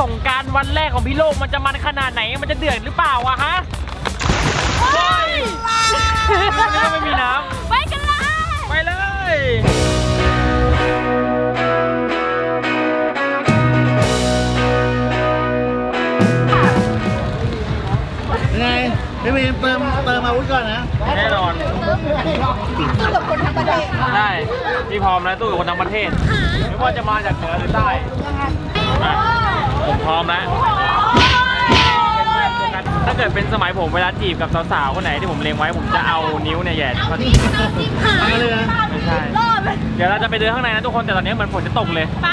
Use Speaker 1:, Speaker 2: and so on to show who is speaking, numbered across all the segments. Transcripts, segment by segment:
Speaker 1: วันแรกของพี่โลกมันจะมันขนาดไหนมันจะเดือดหรือเปล่าวะฮะเฮ้ยนี่ก็ไม่มีน้
Speaker 2: ไปกันเลยำ
Speaker 1: ไปเลย
Speaker 3: ยังไงพี่มีนเติมเติมอาวุธก่อนนะ
Speaker 1: แน่นอน
Speaker 2: สู้กับคนทั้งประเทศ
Speaker 1: ได้พี่พร้อมแล้วตู้กับคนทั้งประเทศไม่ว่าจะมาจากเหนือหรือใต้อะผมพร้ อมแล้วถ้าเกิดเป็นสมัยผมเวลาจีบกับสาวๆคนไหนที่ผมเล็งไว้ผมจะเอานิ้วเนี่ยแหย่เข้า
Speaker 3: มาเลยนะ
Speaker 1: ไม่ใช่
Speaker 2: รอดเลย
Speaker 1: เดี๋ยวเราจะไปเดินข้างในนะทุกคนแต่ตอนนี้เหมือนฝนจะตกเลย
Speaker 2: ป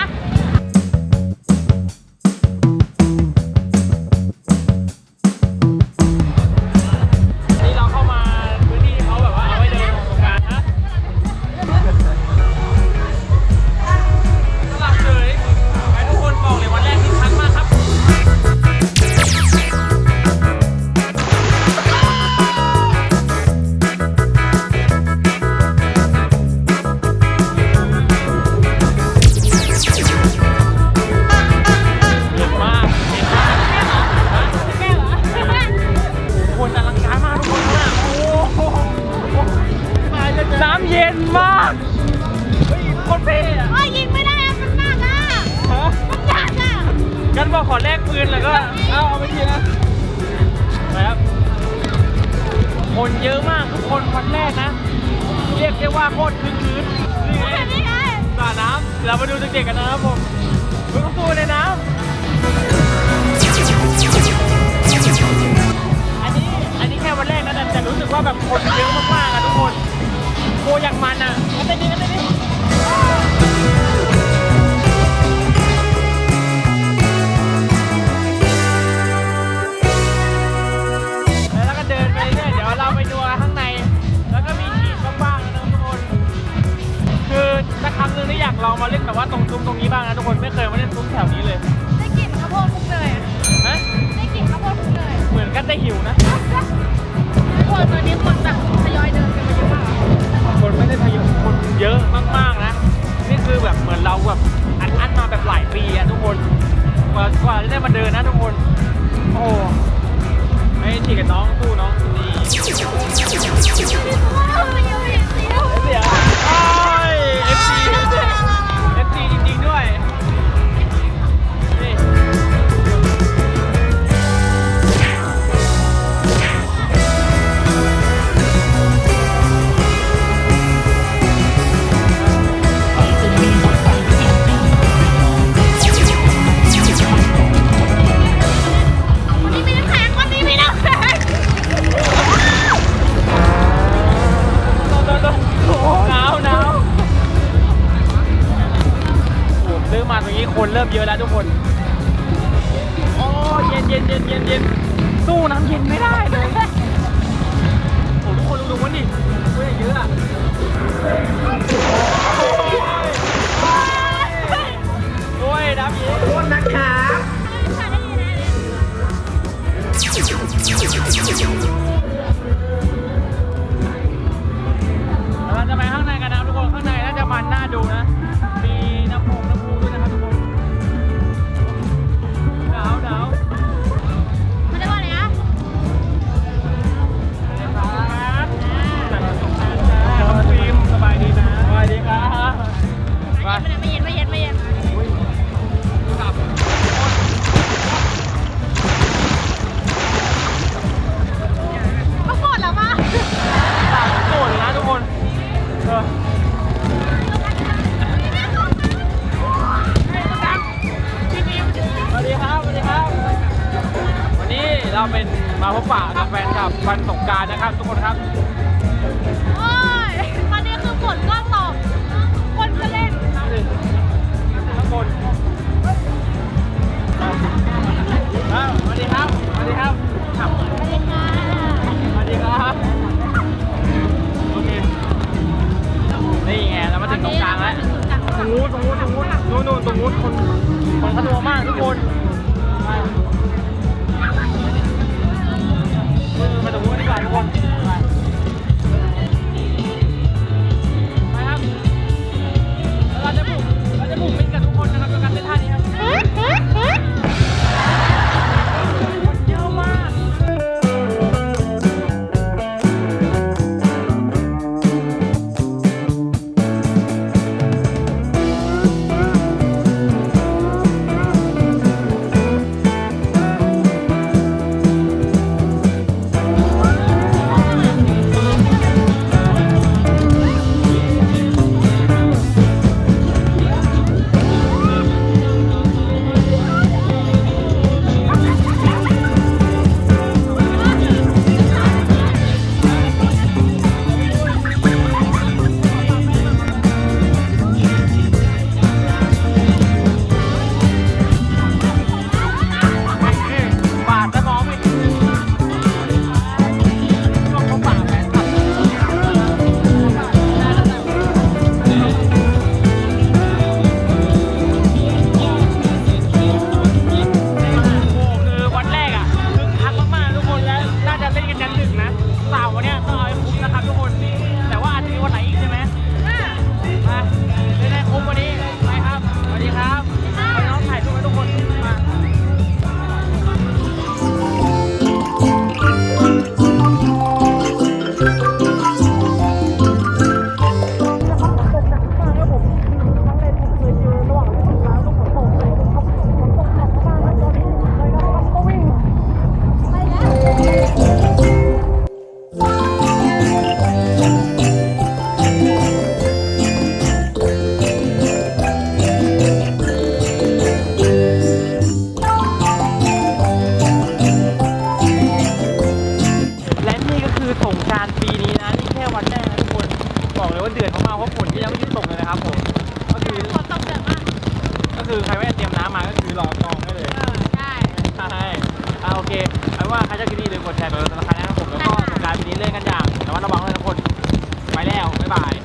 Speaker 1: แลกปืนแล้วก็เอาเอาไปทีนะไปครับ คนเยอะมากทุกคนวันแรกนะ เรียกได้ว่าโคตรคึกคืนนี่ไงสระน้ำเรามาดูเด็กๆกันนะครับผมเพิ่งสู้ในน้ำ บ้างนะทุกคนไม่เคยมาเล่นซุ้มแถวนี้เลย
Speaker 2: ได้กลิ่นข้าวโพดคลุกเลยอะ
Speaker 1: ฮะ
Speaker 2: ได้กลิ่นข้าวโพดคลุกเลย
Speaker 1: เหมือนกันได้หิวนะ
Speaker 2: คนตอนนี้คนแบบทยอยเดินกันมาเยอะมากอะ
Speaker 1: คนไม่ได้ทยอยคนเยอะมากๆนะ นี่คือแบบเหมือนเราแบบอัดอั้นมาแบบหลายปีอะทุกคนกว่ากว่าจะได้มาเดินนะทุกคน คนโอ้เย็นเย็นเย็นเย็นเย็นสู้น้ำเย็นไม่ได้เลยโอ้ทุกคนดูดูมันดิเฮ้ยเยอะอะโอ้ยน้ำเย็นคนนะครับเระกับ
Speaker 2: แฟ
Speaker 1: นคลับวันสงกรารนะครับ ทุกคนครับ
Speaker 2: โอ้ยตอนนี้คือฝนก็ตกคนก็เล่น
Speaker 1: ข้างบนอ้าวสวัสดีครับสวัสดีครับครับ
Speaker 2: ไปเลยค่ะ
Speaker 1: บอกเลยว่าเดือดมากๆเพราะฝนก็ยังไม่หยุดตกเลยนะครับผมก็คือฝนตกเดือดมากก็คือใครไม่เตรียมน้ำมาก็คือรอกองได้เลย
Speaker 2: ใช่
Speaker 1: ใช่โอเคเอาป็ว่าใครชอบคลิปนี้อย่ารืมกดแชร์ไกดติดตามนะครับผมแล้วก็สงการปีนี้เล่นกันอย่างแต่ว่าระวังเลยทุกคนไปแล้วบ๊ายบาย